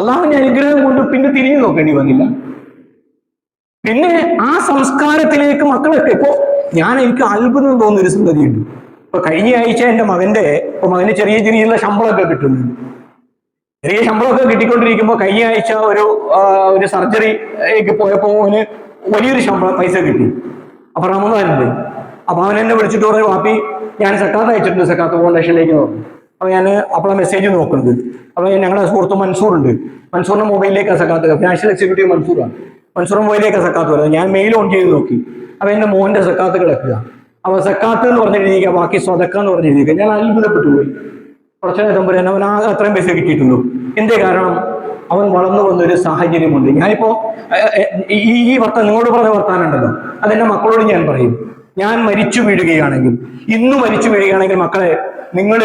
അള്ളാഹുവിന്റെ അനുഗ്രഹം കൊണ്ട് പിന്നെ തിരിഞ്ഞു നോക്കേണ്ടി വന്നില്ല. പിന്നെ ആ സംസ്കാരത്തിലേക്ക് മക്കളൊക്കെ ഇപ്പോ ഞാൻ എനിക്ക് അത്ഭുതം തോന്നുന്ന ഒരു സംഗതിയുണ്ട്. ഇപ്പൊ കഴിഞ്ഞ ആഴ്ച എന്റെ മകന്റെ ഇപ്പൊ മകന് ചെറിയ ചെറിയ ശമ്പളമൊക്കെ കിട്ടുന്നുണ്ട്. ചെറിയ ശമ്പളമൊക്കെ കിട്ടിക്കൊണ്ടിരിക്കുമ്പോൾ കഴിഞ്ഞ ആഴ്ച ഒരു ഒരു സർജറിക്ക് പോയപ്പോൾ അവന് വലിയൊരു ശമ്പളം പൈസ കിട്ടി. അപ്പൊ റമദാനുണ്ട്. അപ്പൊ അവൻ എന്നെ വിളിച്ചിട്ട് പറഞ്ഞു വാപ്പി ഞാൻ സക്കാത്ത് അയച്ചിട്ടുണ്ട് സക്കാത്ത് ഫൗണ്ടേഷനിലേക്ക് നോക്കും അപ്പൊ ഞാൻ അപ്പോൾ മെസ്സേജ് നോക്കുന്നത്. അപ്പൊ ഞങ്ങളുടെ സുഹൃത്ത് മൻസൂർ ഉണ്ട് മൻസൂറിന്റെ മൊബൈലിലേക്ക് സക്കാത്ത് ഫിനാൻഷ്യൽ എക്സിക്യൂട്ടീവ് മൻസൂറാണ്. മൻസൂർ മൊബൈലിലേക്ക് സക്കാത്ത് വരുന്നത് ഞാൻ മെയിൽ ഓൺ ചെയ്ത് നോക്കി. അപ്പൊ എന്റെ മോന്റെ സക്കാത്ത് കിടക്കുക അപ്പൊ സക്കാത്ത് എന്ന് പറഞ്ഞിരിക്കുക ബാക്കി സ്വതക്ക എന്ന് പറഞ്ഞിരിക്കുക. ഞാൻ അത്ഭുതപ്പെട്ടു പോയി. കുറച്ചു പറയാൻ അവൻ ആ അത്രയും പൈസ കിട്ടിയിട്ടുള്ളൂ എന്തേ കാരണം? അവൻ വളർന്നു വന്ന ഒരു സാഹചര്യമുണ്ട്. ഞാനിപ്പോ ഈ ഈ വർത്താൻ നിങ്ങളോട് പറഞ്ഞ വർത്താനുണ്ടല്ലോ അതെന്റെ മക്കളോട് ഞാൻ പറയും. ഞാൻ മരിച്ചു വീഴുകയാണെങ്കിൽ ഇന്ന് മരിച്ചു വീഴുകയാണെങ്കിൽ മക്കളെ നിങ്ങൾ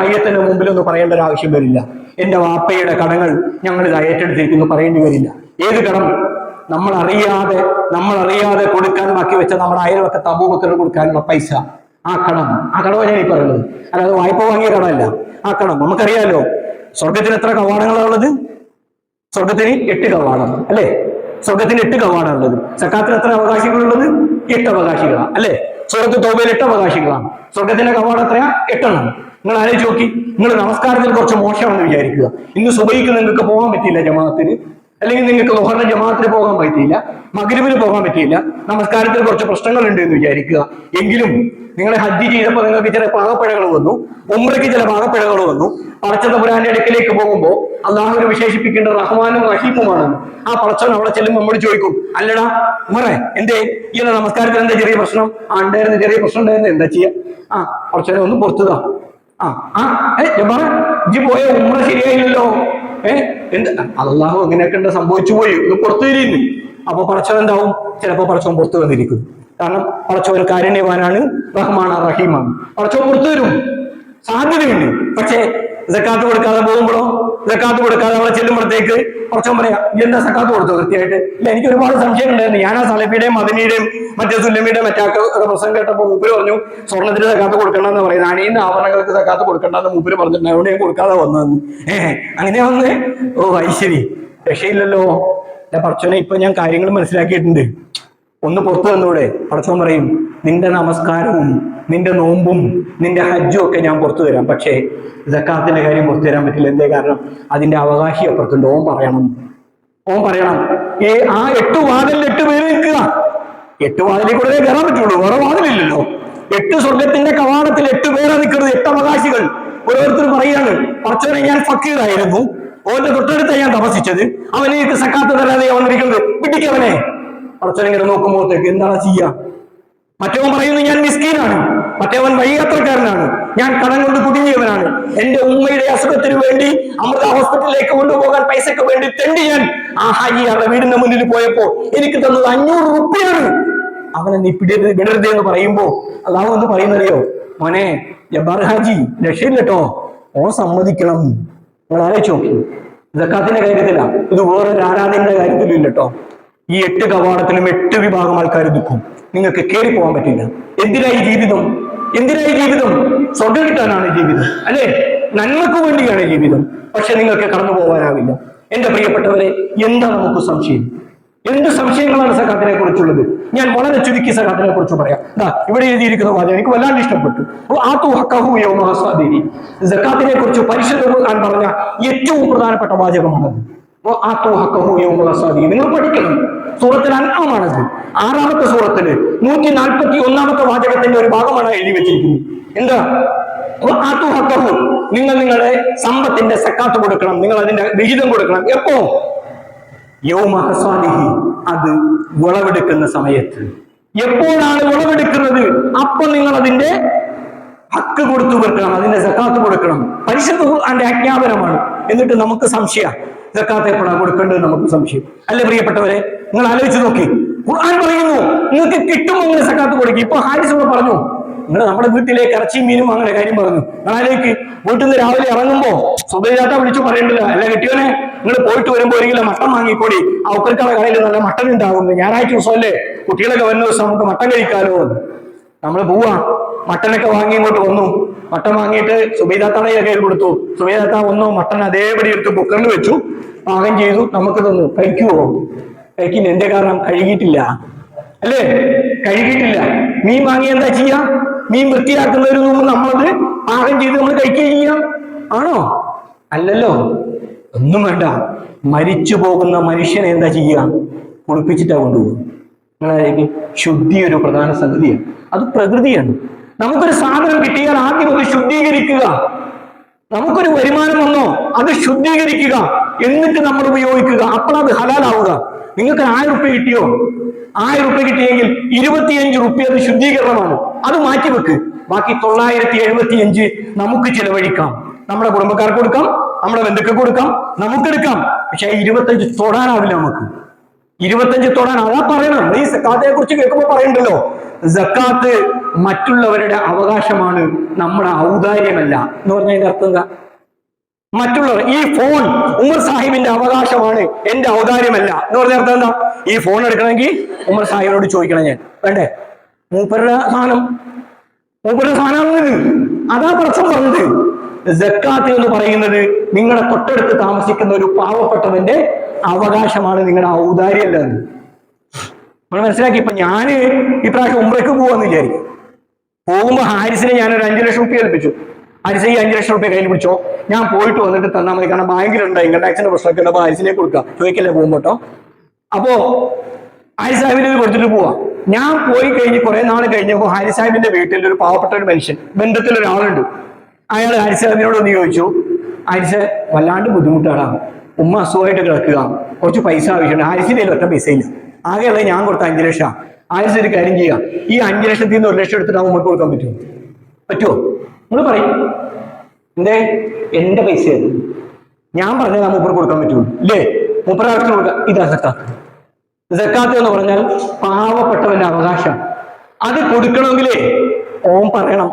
മയ്യത്തിന്റെ മുമ്പിൽ ഒന്ന് പറയേണ്ട ഒരു ആവശ്യം വരില്ല. എന്റെ വാപ്പയുടെ കടങ്ങൾ ഞങ്ങൾ ഇത് ഏറ്റെടുത്തിരിക്കുന്നു പറയേണ്ടി വരില്ല. ഏത് കടം? നമ്മൾ അറിയാതെ നമ്മൾ അറിയാതെ കൊടുക്കാൻ ബാക്കി വെച്ച നമ്മുടെ അയൽവക്ക അബൂബക്കറിന് കൊടുക്കാനുള്ള പൈസ. ആ കടം. ആ കടമാണ് ഞാൻ ഈ പറയുന്നത്. അല്ലാതെ വായ്പ വാങ്ങിയ കടമല്ല. ആ കടം. നമുക്കറിയാലോ സ്വർഗത്തിന് എത്ര കവാടങ്ങളാണ് ഉള്ളത്? സ്വർഗത്തിന് എട്ട് കവാടം അല്ലേ? സ്വർഗത്തിന് എട്ട് കവാടം ഉള്ളത്. സക്കാത്തിന് എത്ര അവകാശികളുള്ളത്? എട്ട് അവകാശികളാണ് അല്ലേ? സ്വർഗത്ത് തോബയിൽ എട്ട് അവകാശികളാണ്. സ്വർഗത്തിന്റെ കവാടം എത്രയാ? എട്ടെണ്ണം. നിങ്ങൾ ആലോചിച്ച് നോക്കി. നിങ്ങൾ നമസ്കാരത്തിൽ കുറച്ച് മോശമാണെന്ന് വിചാരിക്കുക. ഇന്ന് സുബൈക്ക് നിങ്ങൾക്ക് പോകാൻ പറ്റിയില്ല ജമാഅത്തിന്. അല്ലെങ്കിൽ നിങ്ങൾക്ക് ലോഹറിന്റെ ജമാഅത്തിന് പോകാൻ പറ്റിയില്ല മകരുവിന് പോകാൻ പറ്റിയില്ല നമസ്കാരത്തിൽ കുറച്ച് പ്രശ്നങ്ങൾ ഉണ്ട് എന്ന് വിചാരിക്കുക. എങ്കിലും നിങ്ങളെ ഹജ്ജ് ചെയ്തപ്പോൾ നിങ്ങൾക്ക് ചില പാകപ്പിഴകൾ വന്നു ഉമ്രയ്ക്ക് ചില പാകപ്പിഴകൾ വന്നു. പടച്ചതപുരാന്റെ അടുക്കിലേക്ക് പോകുമ്പോൾ അള്ളാഹുവിനെ വിശേഷിപ്പിക്കേണ്ട റഹ്മാനും റഹീമുമാണ്. ആ പടച്ചവൻ അവിടെ ചെല്ലുമ്പോൾ നമ്മൾ ചോദിക്കും അല്ലടാ ഉമറേ എന്തേ? ഈ നമസ്കാരത്തിൽ എന്താ ചെറിയ പ്രശ്നം? ആ ഉണ്ടായിരുന്നു ചെറിയ പ്രശ്നം ഉണ്ടായിരുന്നു. എന്താ ചെയ്യാ? ആ പടച്ചവനെ ഒന്ന് പുറത്തുതാ. ആ ആ ഏ ജമാ ഇജ്ജ് പോയ ഉമ്ര ശരിയായില്ലല്ലോ. ഏ? എന്ത്? അള്ളാഹു അങ്ങനെയൊക്കെ ഉണ്ട്? സംഭവിച്ചു പോയി. ഇത് പുറത്തു വരുന്നു അപ്പൊ പടച്ചവൻ എന്താവും ചിലപ്പോ പടച്ചവൻ പുറത്തു വന്നിരിക്കും. കാരണം പടച്ചവൻ കാരുണ്യവാനാണ് റഹ്മാൻ റഹീമാണ്. പടച്ചവൻ പുറത്തു വരും. സാധ്യതയുണ്ട്. പക്ഷേ ജക്കാത്ത് കൊടുക്കാതെ പോകുമ്പോഴോ? സക്കാത്ത് കൊടുക്കാതെ അവിടെ ചെല്ലുമ്പോഴത്തേക്ക് കുറച്ചും പറയാം "നീ എന്താ സക്കാത്ത് കൊടുത്തു കൃത്യമായിട്ട്. ഇല്ല എനിക്ക് ഒരുപാട് സംശയം ഉണ്ടായിരുന്നു. ഞാൻ ആ സലഫിയുടെയും മദനിയുടെയും മറ്റേ സുല്ലമിയുടെയും മറ്റാക്കളുടെ പ്രസംഗം കേട്ടപ്പോൾ മൂപ്പര് പറഞ്ഞു സ്വർണത്തിന് സക്കാത്ത് കൊടുക്കണ്ടെന്ന് പറയുന്നത് അണിയുന്ന ആഭരണങ്ങൾക്ക് സക്കാത്ത് കൊടുക്കണ്ടെന്ന് മൂപ്പര് പറഞ്ഞിട്ടുണ്ട്. അവിടെ കൊടുക്കാതെ വന്നതെന്ന്. ഏഹ് അങ്ങനെ വന്ന്? ഓ ഐശ്വരി രക്ഷയില്ലല്ലോ. ഞാൻ പറച്ചോനെ ഇപ്പൊ ഞാൻ കാര്യങ്ങൾ മനസ്സിലാക്കിയിട്ടുണ്ട്. ഒന്ന് പുറത്തു വന്നൂടെ? പടച്ചോൻ പറയും നിന്റെ നമസ്കാരവും നിന്റെ നോമ്പും നിന്റെ ഹജ്ജും ഒക്കെ ഞാൻ പുറത്തു തരാം. പക്ഷേ ജക്കാത്തിന്റെ കാര്യം പുറത്തു തരാൻ പറ്റില്ല. എന്തേ കാരണം? അതിന്റെ അവകാശി അപ്പുറത്തുണ്ട്. ഓൻ പറയണം. ഓൻ പറയണം. ഏ ആ എട്ട് വാതിലിൽ എട്ട് പേര് നിൽക്കുക. എട്ട് വാതിലിൽ കൂടെ കയറാൻ പറ്റുള്ളൂ. വേറെ വാതിലില്ലല്ലോ. എട്ട് സ്വർഗത്തിന്റെ കവാടത്തിൽ എട്ട് പേരാ നിൽക്കുന്നത്. എട്ട് അവകാശികൾ. ഓരോരുത്തർ പറയാണ് പടച്ചവനെ ഞാൻ ഫക്കീറായിരുന്നു ഓന്റെ തൊട്ടടുത്ത ഞാൻ തപസിച്ചത് അവനെ സക്കാത്ത് തരാതെ വന്നിരിക്കുന്നത്. പിടിക്കവനെ പടച്ചവനിങ്ങനെ നോക്കുമ്പോഴത്തേക്ക് എന്താണ് ചെയ്യുക മറ്റവൻ പറയുന്നു ഞാൻ മിസ്കീനാണ്. മറ്റവൻ വഴിയാത്രക്കാരനാണ്. ഞാൻ കടം കൊണ്ട് കുടുങ്ങിയവനാണ്. എന്റെ ഉമ്മയുടെ അസുഖത്തിന് വേണ്ടി അമൃത ഹോസ്പിറ്റലിലേക്ക് കൊണ്ടുപോകാൻ പൈസക്ക് വേണ്ടി തെണ്ടി ഞാൻ ആ ഹാജിയാരുടെ വീടിന്റെ മുന്നിൽ പോയപ്പോൾ എനിക്ക് തന്നത് അഞ്ഞൂറ് റുപ്യാണ്. അവനെ നീ പിടിയത് വിടരുത് എന്ന് പറയുമ്പോ അള്ളാഹു എന്ന് പറയുന്നറിയോ? മോനെ ജബ്ബാർ ഹാജി രക്ഷയില്ലട്ടോ ഓ സമ്മതിക്കണം. നിങ്ങൾ ആലോചിച്ച് ജക്കാത്തിന്റെ കാര്യത്തില. ഇത് വേറൊരു ആരാധനയുടെ കാര്യത്തിലും ഇല്ലട്ടോ ഈ എട്ട് കവാടത്തിലും എട്ട് വിഭാഗം ആൾക്കാർ ദുഃഖം നിങ്ങൾക്ക് കയറി പോകാൻ പറ്റില്ല. എന്തിനായി ജീവിതം? എന്തിനായി ജീവിതം? സ്വർഗം കിട്ടാനാണ് ജീവിതം അല്ലെ? നന്മക്ക് വേണ്ടിയാണ് ജീവിതം. പക്ഷെ നിങ്ങൾക്ക് കടന്നു പോകാനാവില്ല. എന്റെ പ്രിയപ്പെട്ടവരെ എന്താ നമുക്ക് സംശയം? എന്ത് സംശയങ്ങളാണ് സഖാത്തിനെ കുറിച്ചുള്ളത്? ഞാൻ വളരെ ചുരുക്കി സഖാത്തിനെ കുറിച്ച് പറയാം. ദാ ഇവിടെ എഴുതിയിരിക്കുന്ന വാചകം എനിക്ക് വല്ലാണ്ട് ഇഷ്ടപ്പെട്ടു. ആത്തു ആ യൗമഹസ്വാദിനി സക്കാത്തിനെ കുറിച്ച് പരിശുദ്ധ പറഞ്ഞ ഏറ്റവും പ്രധാനപ്പെട്ട വാചകമാണത്. ഹക്കഹു നിങ്ങൾ പഠിക്കണം. സൂറത്തിൽ അൻആമാണത്. ആറാമത്തെ സൂറത്തിൽ നൂറ്റി നാൽപ്പത്തി ഒന്നാമത്തെ വാചകത്തിന്റെ ഒരു ഭാഗമാണ് എഴുതി വെച്ചിരിക്കുന്നത്. എന്താ? നിങ്ങൾ നിങ്ങളുടെ സമ്പത്തിന്റെ സക്കാത്ത് കൊടുക്കണം. നിങ്ങൾ അതിന്റെ വിഹിതം കൊടുക്കണം. എപ്പോ? യൗമഹസാദിഹി അത് വിളവെടുക്കുന്ന സമയത്ത്. എപ്പോഴാണ് വിളവെടുക്കുന്നത്? അപ്പൊ നിങ്ങൾ അതിന്റെ ഹക്ക് കൊടുത്തു കൊടുക്കണം. അതിന്റെ സക്കാത്ത് കൊടുക്കണം. പരിശുദ്ധ അതിന്റെ ആജ്ഞാപനമാണ്. എന്നിട്ട് നമുക്ക് സംശയ. സക്കാത്ത് എപ്പോഴാണ് കൊടുക്കേണ്ടത് നമുക്ക് സംശയം. അല്ലേ പ്രിയപ്പെട്ടവരെ? നിങ്ങൾ ആലോചിച്ച് നോക്കി. ഖുർആൻ പറയുന്നു നിങ്ങൾക്ക് കിട്ടും അങ്ങനെ സക്കാത്ത് കൊടുക്കും. ഇപ്പൊ ഹാരിസ് ഇവിടെ പറഞ്ഞു നിങ്ങൾ നമ്മുടെ വീട്ടിലേക്ക് ഇറച്ചിയും മീനും അങ്ങനെ കാര്യം പറഞ്ഞു. നാളേക്ക് വീട്ടിൽ നിന്ന് രാവിലെ ഇറങ്ങുമ്പോ സുബൈദാത്ത വിളിച്ചു പറയേണ്ടത്. അല്ല കിട്ടിയോനെ? നിങ്ങൾ പോയിട്ട് വരുമ്പോ ഒരു കിലോ മട്ടൻ വാങ്ങിക്കോടി. ആ ഉക്കൽക്കട കടയിൽ നല്ല മട്ടൻ ഉണ്ടാകുന്നു ഞായറാഴ്ച ദിവസമല്ലേ? കുട്ടികളൊക്കെ വരുന്ന ദിവസം നമുക്ക് മട്ടൻ കഴിക്കാലോ നമ്മൾ പോവാ. മട്ടനൊക്കെ വാങ്ങി ഇങ്ങോട്ട് വന്നു. മട്ടൻ വാങ്ങിയിട്ട് സുബൈദാത്താണെ കയ്യിൽ കൊടുത്തു. സുബൈദാത്ത വന്നു. മട്ടൻ അതേപടി എടുത്ത് കുക്കറിൽ വെച്ചു. പാകം ചെയ്തു. നമുക്ക് തന്നു. കഴിക്കുവോ? കഴിക്കില്ല. എന്റെ കാരണം? കഴുകിയിട്ടില്ല. അല്ലേ? കഴുകിയിട്ടില്ല. മീൻ വാങ്ങി എന്താ ചെയ്യാ? മീൻ വൃത്തിയാക്കുന്നതിന് മുമ്പ് നമ്മളത് പാകം ചെയ്ത് നമ്മൾ കഴിക്കുകയും ആണോ? അല്ലല്ലോ. ഒന്നും വേണ്ട. മരിച്ചു പോകുന്ന മനുഷ്യനെ എന്താ ചെയ്യുക കുളിപ്പിച്ചിട്ടാ കൊണ്ടുപോകും നിങ്ങളായിരിക്കും ശുദ്ധി ഒരു പ്രധാന സംഗതിയാണ്. അത് പ്രകൃതിയാണ്. നമുക്കൊരു സാധനം കിട്ടിയാൽ ആദ്യം അത് ശുദ്ധീകരിക്കുക. നമുക്കൊരു വരുമാനം വന്നോ അത് ശുദ്ധീകരിക്കുക. എന്നിട്ട് നമ്മൾ ഉപയോഗിക്കുക. അപ്പോൾ അത് ഹലാലാവുക. നിങ്ങൾക്ക് ആയിരം റുപ്യ കിട്ടിയോ? ആയിരം റുപ്യ കിട്ടിയെങ്കിൽ ഇരുപത്തിയഞ്ച് റുപ്യ അത് ശുദ്ധീകരണമാണ്. അത് മാറ്റിവെക്ക്. ബാക്കി തൊള്ളായിരത്തി എഴുപത്തിയഞ്ച് നമുക്ക് ചിലവഴിക്കാം. നമ്മുടെ കുടുംബക്കാർക്ക് കൊടുക്കാം നമ്മുടെ ബന്ധുക്കൾക്ക് കൊടുക്കാം നമുക്കെടുക്കാം. പക്ഷെ ഇരുപത്തഞ്ച് തൊടാനാവില്ല നമുക്ക്. ഇരുപത്തഞ്ച് തൊടാൻ അതാ പറയണം. ഈ സക്കാത്തെ കുറിച്ച് കേൾക്കുമ്പോൾ പറയണ്ടല്ലോ. സക്കാത്ത് മറ്റുള്ളവരുടെ അവകാശമാണ് നമ്മുടെ ഔദാര്യമല്ല. എന്ന് പറഞ്ഞതിന്റെ അർത്ഥം എന്താ? മറ്റുള്ളവർ ഈ ഫോൺ ഉമർ സാഹിബിന്റെ അവകാശമാണ് എന്റെ ഔദാര്യമല്ല. എന്ന് പറഞ്ഞ അർത്ഥം എന്താ? ഈ ഫോൺ എടുക്കണമെങ്കിൽ ഉമർ സാഹിബിനോട് ചോദിക്കണം ഞാൻ. വേണ്ടേ? മൂപ്പരുടെ സാധനം. മൂപ്പരുടെ സാധനമാണിത് അതാ പ്രശ്നം പറഞ്ഞത്. ജക്കാത്ത് എന്ന് പറയുന്നത് നിങ്ങളെ തൊട്ടടുത്ത് താമസിക്കുന്ന ഒരു പാവപ്പെട്ടവന്റെ അവകാശമാണ് നിങ്ങളുടെ ഔദാര്യമല്ല എന്ന് നമ്മൾ മനസ്സിലാക്കി ഇപ്പൊ ഞാൻ ഇപ്രാവശ്യം ഉമ്രക്ക് പോവാന്ന് വിചാരിക്കും. പോകുമ്പോ ഹാരിസിനെ ഞാൻ ഒരു അഞ്ചു ലക്ഷം റുപ്യ ഏൽപ്പിച്ചു. ഹാരിസ് ഈ അഞ്ചു ലക്ഷം റുപ്യ കയ്യിൽ പിടിച്ചോ? ഞാൻ പോയിട്ട് വന്നിട്ട് തന്നാൽ മതി കാരണം ബാങ്കിലുണ്ടായി ഇൻകം ടാക്സിന്റെ പ്രശ്നമൊക്കെ ഉണ്ട് അപ്പൊ ഹാരിസിനെ കൊടുക്കാം. ചോദിക്കല്ലേ പോകുമ്പോട്ടോ അപ്പോ ഹാരി സാഹിബിന് ഇത് കൊടുത്തിട്ട് പോവാം. ഞാൻ പോയി കഴിഞ്ഞ് കുറെ നാൾ കഴിഞ്ഞപ്പോൾ ഹാരി സാഹിബിന്റെ വീട്ടിൽ ഒരു പാവപ്പെട്ട ഒരു മനുഷ്യൻ ബന്ധത്തിൽ ഒരാളുണ്ട് അയാൾ ഹാരി സാഹിബിനോട് ഒന്ന് ചോദിച്ചു ഹാരിസ് വല്ലാണ്ട് ബുദ്ധിമുട്ടാണ് ഉമ്മ അസുഖമായിട്ട് കിടക്കുക. കുറച്ച് പൈസ ആവശ്യമുണ്ട്. കയ്യിൽ ഒറ്റ പൈസ ഇല്ല. ആകെയുള്ളത് ഞാൻ കൊടുത്ത അഞ്ചു ലക്ഷം. ഹാരിസ് ഒരു കാര്യം ചെയ്യുക. ഈ അഞ്ചു ലക്ഷത്തിൽ നിന്ന് ഒരു ലക്ഷം എടുത്തിട്ട് ഉമ്മക്ക് കൊടുക്കാൻ പറ്റുമോ? പറ്റുമോ നിങ്ങൾ പറയും. എന്തേ? എന്റെ പൈസ ഞാൻ പറഞ്ഞാൽ ആ മൂപ്പർ കൊടുക്കാൻ പറ്റുള്ളൂ ഇല്ലേ? മൂപ്പർ ആവശ്യം കൊടുക്കുക ഇതാ സക്കാത്ത്. സക്കാത്ത് എന്ന് പറഞ്ഞാൽ പാവപ്പെട്ടവന്റെ അവകാശം. അത് കൊടുക്കണമെങ്കിലേ ഓം പറയണം.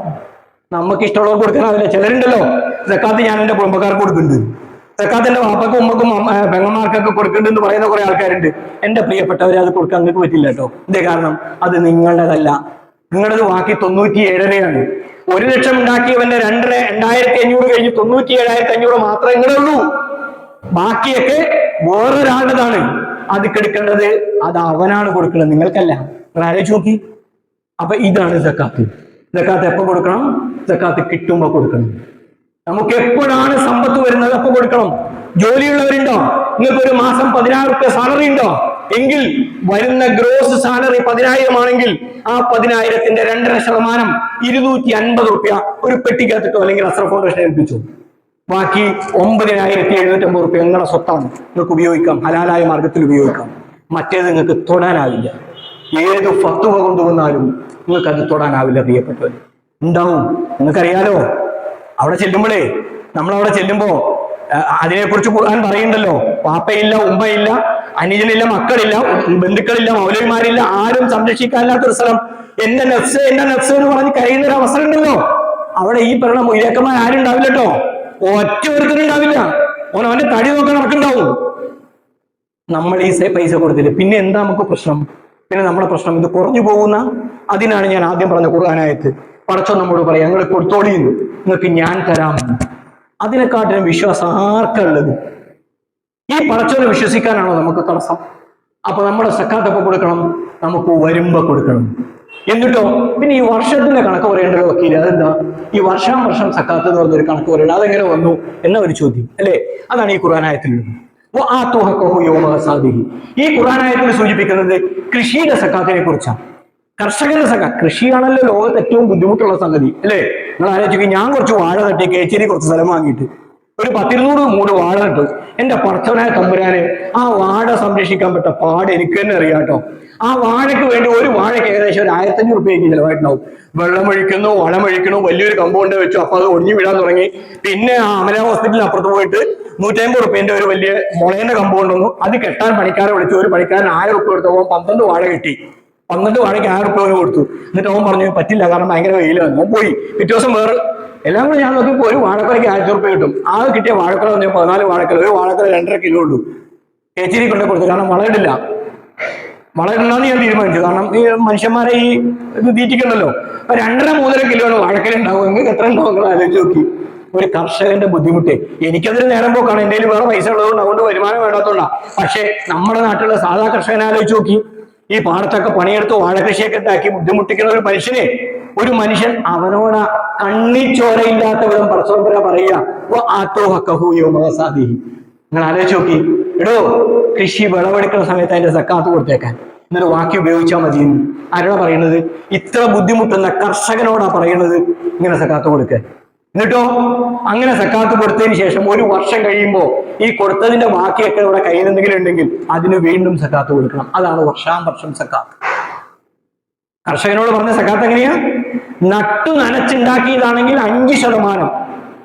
നമുക്ക് ഇഷ്ടമുള്ളവർ കൊടുക്കാനാവില്ല ചിലരുണ്ടല്ലോ. സക്കാത്ത് ഞാൻ എന്റെ കുടുംബക്കാർക്ക് കൊടുക്കുന്നുണ്ട്. സക്കാത്ത് എന്റെ വാപ്പക്കും ഉമ്മക്കും പെങ്ങന്മാർക്കൊക്കെ കൊടുക്കുന്നുണ്ട് എന്ന് പറയുന്ന കുറെ ആൾക്കാരുണ്ട്. എന്റെ പ്രിയപ്പെട്ടവരെ അത് കൊടുക്കാൻ നിങ്ങൾക്ക് പറ്റില്ല കേട്ടോ. ഇതേ കാരണം അത് നിങ്ങളുടേതല്ല. നിങ്ങളത് ബാക്കി തൊണ്ണൂറ്റി ഏഴരയാണ് ഒരു ലക്ഷം ഉണ്ടാക്കിയവന്റെ രണ്ടര രണ്ടായിരത്തി അഞ്ഞൂറ് കഴിഞ്ഞ് തൊണ്ണൂറ്റി ഏഴായിരത്തി അഞ്ഞൂറ് മാത്രമേ ഇങ്ങനെയുള്ളൂ ബാക്കിയൊക്കെ വേറൊരാളുടേതാണ്. അത് കെടുക്കേണ്ടത് അത് അവനാണ് കൊടുക്കുന്നത് നിങ്ങൾക്കല്ല. നിങ്ങൾ ആലോചിച്ച് നോക്കി. അപ്പൊ ഇതാണ് സക്കാത്ത്. സക്കാത്ത് എപ്പോ കൊടുക്കണം? സക്കാത്ത് കിട്ടുമ്പോ കൊടുക്കണം. നമുക്ക് എപ്പോഴാണ് സമ്പത്ത് വരുന്നത്? അപ്പൊ കൊടുക്കണം. ജോലിയുള്ളവരുണ്ടോ? നിങ്ങൾക്ക് ഒരു മാസം പതിനായിരം റുപ്യ സാലറി ഉണ്ടോ? എങ്കിൽ വരുന്ന ഗ്രോസ് സാലറി പതിനായിരം ആണെങ്കിൽ ആ പതിനായിരത്തിന്റെ രണ്ടര ശതമാനം ഇരുന്നൂറ്റി അൻപത് റുപ്യ ഒരു പെട്ടിക്കകത്തിട്ടോ അല്ലെങ്കിൽ അസ്ര ഫൗണ്ടേഷൻ ഏൽപ്പിച്ചു. ബാക്കി ഒമ്പതിനായിരത്തി എഴുന്നൂറ്റമ്പത് റുപ്യ നിങ്ങളുടെ സ്വത്താണ്. നിങ്ങൾക്ക് ഉപയോഗിക്കാം. ഹലാലായ മാർഗത്തിൽ ഉപയോഗിക്കാം. മറ്റേത് നിങ്ങൾക്ക് തൊടാനാവില്ല. ഏത് ഫത്തുവ കൊണ്ടുവന്നാലും നിങ്ങൾക്ക് അത് തൊടാനാവില്ല പ്രിയപ്പെട്ടവർ ഉണ്ടാവും. നിങ്ങൾക്കറിയാലോ? അവിടെ ചെല്ലുമ്പോഴേ നമ്മൾ അവിടെ ചെല്ലുമ്പോ അതിനെ കുറിച്ച് ഖുർആൻ പറയുന്നുണ്ടല്ലോ. പാപ്പയില്ല ഉമ്മയില്ല അനുജനില്ല മക്കളില്ല ബന്ധുക്കളില്ല മൗലവിമാരില്ല ആരും സംരക്ഷിക്കാനില്ലാത്ത ഒരു സ്ഥലം. എന്റെ നെസ് എന്റെ നെസ് എന്ന് പറഞ്ഞ് കരയുന്ന ഒരു അവസരം ഉണ്ടല്ലോ. അവിടെ ഈ പറഞ്ഞ മുയിലക്കന്മാർ ആരും ഉണ്ടാവില്ല കേട്ടോ ഒറ്റ ഒരുത്തരും ഉണ്ടാവില്ല. ഓൻ അവന്റെ തടി നോക്കാൻ നടക്കുന്നുണ്ടാവും. നമ്മൾ ഈ പൈസ കൊടുത്തില്ല പിന്നെ എന്താ നമുക്ക് പ്രശ്നം? പിന്നെ നമ്മുടെ പ്രശ്നം ഇത് കുറഞ്ഞു പോകുന്ന അതിനാണ് ഞാൻ ആദ്യം പറഞ്ഞ ഖുർആാനായത്ത്. പടച്ചോ നമ്മോട് പറയാം ഞങ്ങൾ കൊടുത്തോളിയുന്നു നിങ്ങൾക്ക് ഞാൻ തരാം. അതിനെക്കാട്ടിലും വിശ്വാസം ആർക്കുള്ളത് ഈ പടച്ചോനെ വിശ്വസിക്കാനാണോ നമുക്ക് തടസ്സം? അപ്പൊ നമ്മുടെ സക്കാത്തൊക്കെ കൊടുക്കണം? നമുക്ക് വരുമ്പോ കൊടുക്കണം. എന്നിട്ടോ പിന്നെ ഈ വർഷത്തിന്റെ കണക്ക് പറയേണ്ടത് വക്കീൽ അതെന്താ? ഈ വർഷം വർഷം സക്കാത്ത് എന്ന് പറഞ്ഞൊരു കണക്ക് പറയണം അതെങ്ങനെ വന്നു എന്ന ഒരു ചോദ്യം അല്ലേ? അതാണ് ഈ ഖുറാനായത്തിലുള്ളത്. ഈ ഖുറാനായത്തിൽ സൂചിപ്പിക്കുന്നത് കൃഷിയുടെ സക്കാത്തിനെ കുറിച്ചാണ്. കർഷകന്റെ സംഘം കൃഷിയാണല്ലോ ലോകത്ത് ഏറ്റവും ബുദ്ധിമുട്ടുള്ള സംഗതി അല്ലേ? നിങ്ങൾ ആലോചിക്കും ഞാൻ കുറച്ച് വാഴ തട്ടി കേച്ചേരി കുറച്ച് സ്ഥലം വാങ്ങിയിട്ട് ഒരു പത്തിരുന്നൂറ് മൂട് വാഴ നട്ടു. എന്റെ പറച്ചവനായ തമ്പുരാന് ആ വാഴ സംരക്ഷിക്കാൻ പറ്റ പാട് എനിക്ക് തന്നെ അറിയാം കേട്ടോ. ആ വാഴയ്ക്ക് വേണ്ടി ഒരു വാഴയ്ക്ക് ഏകദേശം ഒരു ആയിരത്തഞ്ഞൂറ് റുപ്യക്ക് ചിലവായിട്ടുണ്ടാവും. വെള്ളമൊഴിക്കുന്നു വളമൊഴിക്കുന്നു വലിയൊരു കമ്പൗണ്ട് വെച്ചു. അപ്പൊ അത് ഒടിഞ്ഞു വീഴാൻ തുടങ്ങി. പിന്നെ ആ അമല ഹോസ്പിറ്റലിൽ അപ്പുറത്ത് പോയിട്ട് നൂറ്റമ്പത് റുപ്യന്റെ ഒരു വലിയ മുളേന്റെ കമ്പൗണ്ട് വന്നു. അത് കെട്ടാൻ പണിക്കാരെ വിളിച്ചു. ഒരു പണിക്കാരൻ ആയിരം റുപ്യ കൊടുത്തപ്പോൾ പന്ത്രണ്ട് വാഴ കെട്ടി. പന്ത്രണ്ട് വാഴയ്ക്ക് ആയിരം റുപ്യ കൊടുത്തു. എന്നിട്ട് അവൻ പറഞ്ഞു പറ്റില്ല കാരണം ഭയങ്കര വെയിൽ വന്നു. പോയി. പിറ്റേ ദിവസം വേറെ എല്ലാം കൂടി ഞാൻ നോക്കി ഒരു വാഴക്കൊലയ്ക്ക് ആയിരത്തി റുപ്യ കിട്ടും. ആ കിട്ടിയ വാഴക്കൊല പറഞ്ഞു പതിനാല് വാഴക്കൊല. ഒരു വാഴക്കൊല രണ്ടര കിലോ ഉള്ളൂ. കേച്ചിരി കൊണ്ട് കൊടുത്തു. കാരണം വളരിടില്ല വളയിടണമെന്ന് ഞാൻ തീരുമാനിച്ചു. കാരണം ഈ മനുഷ്യന്മാരെ ഈ ഇത് തീറ്റിക്കണ്ടല്ലോ. അപ്പൊ രണ്ടര മൂന്നര കിലോ വാഴക്കല ഉണ്ടാവും. നിങ്ങൾക്ക് എത്ര ഉണ്ടാവും നിങ്ങൾ ആലോചിച്ച് നോക്കി. ഒരു കർഷകന്റെ ബുദ്ധിമുട്ട്. എനിക്കതൊരു നേരം പോക്കാണ്. എന്റെ വേറെ പൈസ ഉള്ളതുകൊണ്ട് അതുകൊണ്ട് വരുമാനം വേണ്ടാത്തോണ്ടാ പക്ഷെ നമ്മുടെ നാട്ടിലുള്ള സാധാ കർഷകനെ ആലോചിച്ച് നോക്കി. ഈ പാടത്തൊക്കെ പണിയെടുത്ത് വാഴകൃഷിയൊക്കെ ഉണ്ടാക്കി ബുദ്ധിമുട്ടിക്കുന്ന ഒരു മനുഷ്യനെ ഒരു മനുഷ്യൻ അവനോട് കണ്ണിച്ചോരയില്ലാത്ത വിധം പരസ്പര പറയുക "വ ആത്തോ നിങ്ങൾ ആലോചിച്ച് നോക്കി. എടോ കൃഷി വിളവെടുക്കുന്ന സമയത്ത് അതിന്റെ സക്കാത്ത് കൊടുത്തേക്കാൻ. എന്നൊരു വാക്യം ഉപയോഗിച്ചാൽ മതി. ആരോടാ പറയുന്നത്? ഇത്ര ബുദ്ധിമുട്ടുന്ന കർഷകനോടാ പറയുന്നത്? ഇങ്ങനെ സക്കാത്ത് കൊടുക്കാൻ എന്നിട്ടോ? അങ്ങനെ സക്കാത്ത് കൊടുത്തതിന് ശേഷം ഒരു വർഷം കഴിയുമ്പോൾ ഈ കൊടുത്തതിന്റെ ബാക്കിയൊക്കെ ഇവിടെ കയ്യിൽ എന്തെങ്കിലും ഉണ്ടെങ്കിൽ അതിന് വീണ്ടും സക്കാത്ത് കൊടുക്കണം. അതാണ് വർഷാം വർഷം സക്കാത്ത്. കർഷകനോട് പറഞ്ഞ സക്കാത്ത് എങ്ങനെയാ? നട്ടു നനച്ചുണ്ടാക്കിയതാണെങ്കിൽ അഞ്ച് ശതമാനം.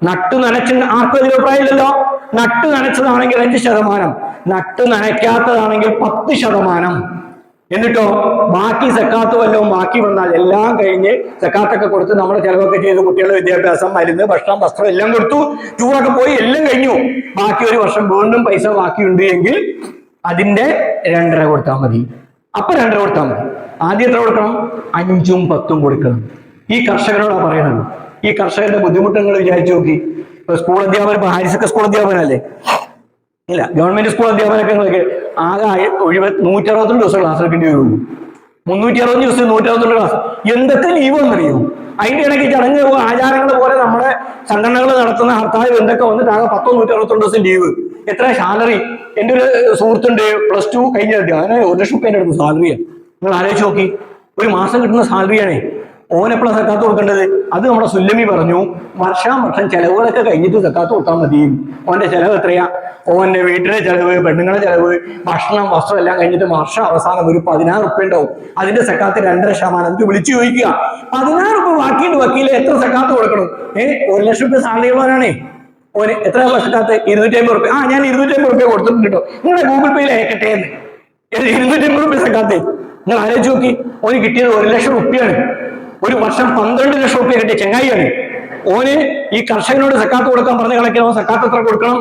നട്ടു നനച്ച് ആർക്കും അതിൽ അഭിപ്രായമില്ലല്ലോ. നട്ടു നനച്ചതാണെങ്കിൽ അഞ്ച് ശതമാനം. നട്ടു നനയ്ക്കാത്തതാണെങ്കിൽ പത്ത് ശതമാനം. എന്നിട്ടോ ബാക്കി സക്കാത്ത് വല്ലതും ബാക്കി വന്നാൽ എല്ലാം കഴിഞ്ഞ് സക്കാത്തൊക്കെ കൊടുത്ത് നമ്മൾ ചിലവൊക്കെ ചെയ്ത് കുട്ടികളുടെ വിദ്യാഭ്യാസം മരുന്ന് ഭക്ഷണം വസ്ത്രം എല്ലാം കൊടുത്തു. ടൂറൊക്കെ പോയി എല്ലാം കഴിഞ്ഞു. ബാക്കി ഒരു വർഷം വീണ്ടും പൈസ ബാക്കിയുണ്ട് എങ്കിൽ അതിന്റെ രണ്ടര കൊടുത്താൽ മതി. അപ്പൊ രണ്ടര കൊടുത്താൽ മതി. ആദ്യം എത്ര കൊടുക്കണം? അഞ്ചും പത്തും കൊടുക്കണം. ഈ കർഷകരോടാ പറയണത്. ഈ കർഷകരുടെ ബുദ്ധിമുട്ടുകൾ വിചാരിച്ചു നോക്കി. സ്കൂൾ അധ്യാപകൻ ഇപ്പൊ ഹാരിസൊക്കെ സ്കൂൾ അധ്യാപകനല്ലേ ഇല്ല ഗവൺമെന്റ് സ്കൂൾ അധ്യാപകനൊക്കെ ആകെ ഒഴിവ നൂറ്ററുപത്തിരണ്ട് ദിവസം ക്ലാസ് എടുക്കേണ്ടി വരുള്ളൂ. മുന്നൂറ്റി അറുപത് ദിവസം നൂറ്റി അറുപത്തിരണ്ട് ക്ലാസ് എന്തൊക്കെ ലീവ് വന്നറിയോ അതിന്റെ ഇടയ്ക്ക് ചടങ്ങ് ആചാരങ്ങൾ പോലെ നമ്മുടെ സംഘടനകൾ നടത്തുന്ന ഹർത്താൽ എന്തൊക്കെ വന്നിട്ട് ആകെ പത്തോ നൂറ്റി അറുപത്തിരണ്ട് ദിവസം ലീവ് എത്ര സാലറി എന്റെ ഒരു സുഹൃത്തുണ്ട് പ്ലസ് ടു കഴിഞ്ഞ അങ്ങനെ ഒരു ലക്ഷം രൂപ അടുത്ത് സാലറിയാണ് നിങ്ങൾ ആലോചിച്ച് നോക്കി. ഒരു മാസം കിട്ടുന്ന സാലറിയാണേ ഓനെപ്പോഴാ സക്കാത്ത് കൊടുക്കേണ്ടത്? അത് നമ്മുടെ സുല്ലമി പറഞ്ഞു. വർഷാം വർഷം ചെലവുകളൊക്കെ കഴിഞ്ഞിട്ട് സക്കാത്ത് കൊടുത്താൽ മതി. ഓന്റെ ചെലവ് എത്രയാ? ഓന്റെ വീട്ടിലെ ചെലവ് പെണ്ണുങ്ങളെ ചെലവ് ഭക്ഷണം വസ്ത്രം എല്ലാം കഴിഞ്ഞിട്ട് വർഷം അവസാനം ഒരു പതിനാറ് ഉപ്പ ഉണ്ടാവും. അതിന്റെ സക്കാത്ത് രണ്ടര ശതമാനം. എന്നിട്ട് വിളിച്ചു ചോദിക്കുക പതിനാറ് റുപ്യ ബാക്കിയുണ്ട് വക്കീലെ എത്ര സക്കാത്ത് കൊടുക്കണം? ഏ ഒരു ലക്ഷം രൂപ സാലറി ഉള്ളവരാണേ ഓന് എത്ര സക്കാത്ത്? ഇരുന്നൂറ്റി അമ്പത് റുപ്യ ആ ഞാൻ ഇരുന്നൂറ്റി അമ്പത് റുപ്യ കൊടുത്തിട്ടുണ്ട് കേട്ടോ. നിങ്ങളുടെ ഗൂഗിൾ പേയിൽ അയക്കട്ടെ എന്ന്. ഇരുന്നൂറ്റി അമ്പത് റുപ്യ സക്കാത്ത്. നിങ്ങൾ ആലോചിച്ച് നോക്കി ഓന് കിട്ടിയത് ഒരു ലക്ഷം റുപ്യാണ് ഒരു വർഷം പന്ത്രണ്ട് ലക്ഷം റുപ്യ കിട്ടിയ ചെങ്ങായിയാണ്. ഓന് ഈ കർഷകനോട് സക്കാത്ത് കൊടുക്കാൻ പറഞ്ഞ കണക്കിന് സക്കാത്ത് എത്ര കൊടുക്കണം?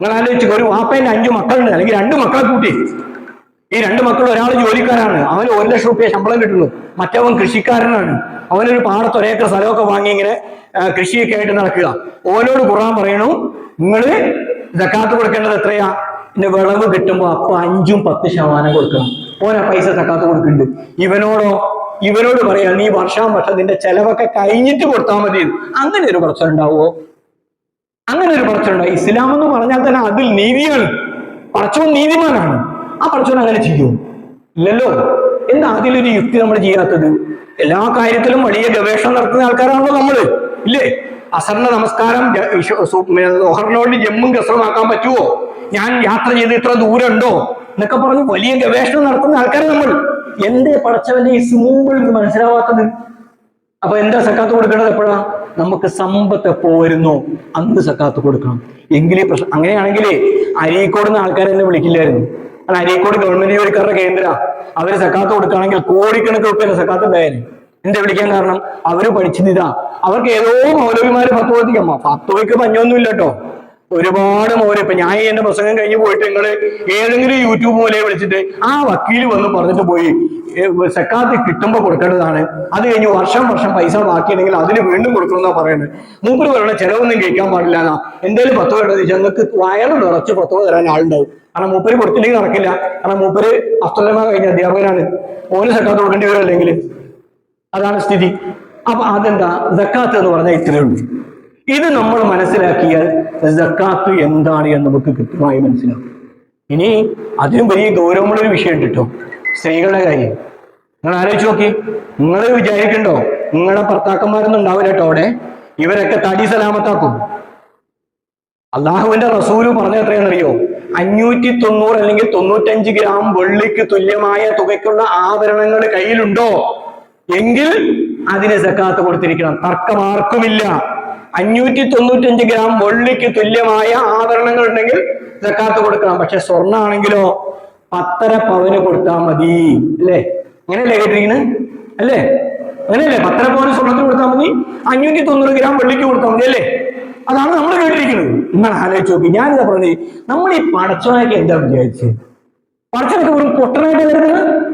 നിങ്ങൾ ആലോചിച്ചു ഒരു വാപ്പേന്റെ അഞ്ചു മക്കളുണ്ട് അല്ലെങ്കിൽ രണ്ട് മക്കളെ കൂട്ടി. ഈ രണ്ട് മക്കൾ ഒരാൾ ജോലിക്കാരാണ് അവന് ഒരു ലക്ഷം റുപ്യ ശമ്പളം കിട്ടുന്നു മറ്റവൻ കൃഷിക്കാരനാണ്. അവനൊരു പാടത്ത് ഒരേക്കർ സ്ഥലമൊക്കെ വാങ്ങി ഇങ്ങനെ കൃഷിയൊക്കെ ആയിട്ട് നടക്കുക. ഓനോട് കുറാൻ പറയണു നിങ്ങൾ സക്കാത്ത് കൊടുക്കേണ്ടത് എത്രയാ? പിന്നെ വിളവ് കിട്ടുമ്പോ അപ്പൊ അഞ്ചും പത്ത് ശതമാനം കൊടുക്കണം. ഓനാ പൈസ സക്കാത്ത് കൊടുക്കുന്നുണ്ട്. ഇവനോടോ ഇവനോട് പറയാ നീ വർഷാം വർഷം നിന്റെ ചെലവൊക്കെ കഴിഞ്ഞിട്ട് കൊടുത്താൽ മതി. അങ്ങനെ ഒരു പ്രശ്നം ഉണ്ടാവുമോ അങ്ങനെ ഒരു പ്രശ്നം ഉണ്ടാവും ഇസ്ലാം എന്ന് പറഞ്ഞാൽ തന്നെ അതിൽ നീതിയാണ് പറച്ചോൻ നീതിമാനാണ്. ആ പറച്ചോൻ അങ്ങനെ ചെയ്യും ഇല്ലല്ലോ? എന്താ അതിലൊരു യുക്തി നമ്മൾ ചെയ്യാത്തത്? എല്ലാ കാര്യത്തിലും വലിയ ഗവേഷണം നടത്തുന്ന ആൾക്കാരാണല്ലോ നമ്മൾ. ഇല്ലേ? അസറിന്റെ നമസ്കാരം ഓഹറിനോട് ജമ്മും കസറുമാക്കാൻ പറ്റുമോ ഞാൻ യാത്ര ചെയ്ത് ഇത്ര ദൂരം ഉണ്ടോ എന്നൊക്കെ പറഞ്ഞ് വലിയ ഗവേഷണം നടത്തുന്ന ആൾക്കാർ നമ്മൾ. എന്തേ പടച്ചവന്റെ ഈ സിമ്പിൾ മനസ്സിലാവാത്തത്? അപ്പൊ എന്താ സക്കാത്ത് കൊടുക്കേണ്ടത് എപ്പോഴാ? നമുക്ക് സമ്പത്ത് എപ്പോ വരുന്നു? അന്ന് സക്കാത്ത് കൊടുക്കണം. എങ്കിലേ പ്രശ്നം അങ്ങനെയാണെങ്കിലേ അരീക്കോട് നിന്ന് ആൾക്കാരെ എന്നെ വിളിക്കില്ലായിരുന്നു. കാരണം അരീക്കോട് ഗവൺമെന്റ് ജോലിക്കാരുടെ കേന്ദ്ര. അവർ സക്കാത്ത് കൊടുക്കുകയാണെങ്കിൽ കോടിക്കണക്കിന് റുപ്യ സക്കാത്ത് ഉണ്ടായാലും എന്താ വിളിക്കാൻ കാരണം? അവർ പഠിച്ചത് അവർക്ക് ഏതോ മൗലവിമാര് പത്ത് കൊടുത്തിക്കമ്മ പത്തോയ്ക്ക് പഞ്ഞൊന്നും ഇല്ല കേട്ടോ. ഒരുപാട് മോര് ഇപ്പൊ ഞാൻ എന്റെ പ്രസംഗം കഴിഞ്ഞ് പോയിട്ട് നിങ്ങൾ ഏതെങ്കിലും യൂട്യൂബ് മൂലയെ വിളിച്ചിട്ട് ആ വക്കീൽ വന്ന് പറഞ്ഞിട്ട് പോയി. സെക്കാത്തി സക്കാത്ത് കിട്ടുമ്പോ കൊടുക്കേണ്ടതാണ്. അത് കഴിഞ്ഞ് വർഷം വർഷം പൈസ ബാക്കിയുണ്ടെങ്കിൽ അതിന് വീണ്ടും കൊടുക്കണമെന്നാ പറയുന്നത്. മൂപ്പര് പറയണ ചിലവൊന്നും കഴിക്കാൻ പാടില്ല എന്നാ എന്തായാലും പത്ത് വെച്ചാൽ നിങ്ങൾക്ക് വയറ് നിറച്ച് പത്ത് തരാൻ ആളുണ്ടാവും. കാരണം മൂപ്പര് കൊടുത്തില്ലെങ്കിൽ നടക്കില്ല. കാരണം മൂപ്പര് അസ്തുലമ കഴിഞ്ഞ അധ്യാപകനാണ്. ഓന് സക്കാത്ത് കൊടുക്കേണ്ടി വരും അല്ലെങ്കിൽ അതാണ് സ്ഥിതി. അപ്പൊ അതെന്താ? സക്കാത്ത് എന്ന് പറഞ്ഞാൽ ഇത്രയേ ഉള്ളൂ. ഇത് നമ്മൾ മനസ്സിലാക്കിയാൽ സക്കാത്ത് എന്താണ് എന്ന് നമുക്ക് കൃത്യമായി മനസ്സിലാവും. ഇനി അതിനും വലിയ ഗൗരവമുള്ള ഒരു വിഷയം കിട്ടും സ്ത്രീകളുടെ കാര്യം. നിങ്ങൾ ആലോചിച്ച് നോക്കി. നിങ്ങൾ വിചാരിക്കണ്ടോ? നിങ്ങളുടെ ഭർത്താക്കന്മാരൊന്നും ഉണ്ടാവില്ല കേട്ടോ അവിടെ. ഇവരൊക്കെ തടി സലാമത്താക്കും. അള്ളാഹുവിന്റെ റസൂൽ പറഞ്ഞ എത്രയാണെന്നറിയോ? അഞ്ഞൂറ്റി തൊണ്ണൂറ് അല്ലെങ്കിൽ തൊണ്ണൂറ്റഞ്ച് ഗ്രാം വെള്ളിക്ക് തുല്യമായ തുകയ്ക്കുള്ള ആഭരണങ്ങൾ കയ്യിലുണ്ടോ? എങ്കിൽ അതിന് സക്കാത്ത് കൊടുത്തിരിക്കണം. തർക്കമാർക്കുമില്ല. അഞ്ഞൂറ്റി തൊണ്ണൂറ്റഞ്ച് ഗ്രാം വെള്ളിക്ക് തുല്യമായ ആഭരണങ്ങൾ ഉണ്ടെങ്കിൽ സക്കാത്ത് കൊടുക്കണം. പക്ഷെ സ്വർണമാണെങ്കിലോ പത്തര പവന് കൊടുത്താൽ മതി. അല്ലേ? അങ്ങനെയല്ലേ കേട്ടിരിക്കുന്നത് അല്ലേ? അങ്ങനെയല്ലേ? പത്തര പവന് സ്വർണത്തിന് കൊടുത്താൽ മതി. അഞ്ഞൂറ്റി തൊണ്ണൂറ് ഗ്രാം വെള്ളിക്ക് കൊടുത്താൽ മതി അല്ലേ? അതാണ് നമ്മൾ കേട്ടിരിക്കുന്നത്. നിങ്ങൾ ആലോചിച്ച് നോക്കി. ഞാനിതാ പറഞ്ഞത്. നമ്മൾ ഈ പടച്ചോനൊക്കെ എന്താ വിചാരിച്ചത്? പടച്ചവനൊക്കെ വെറും പൊട്ടനായിട്ട് വരുന്നത്?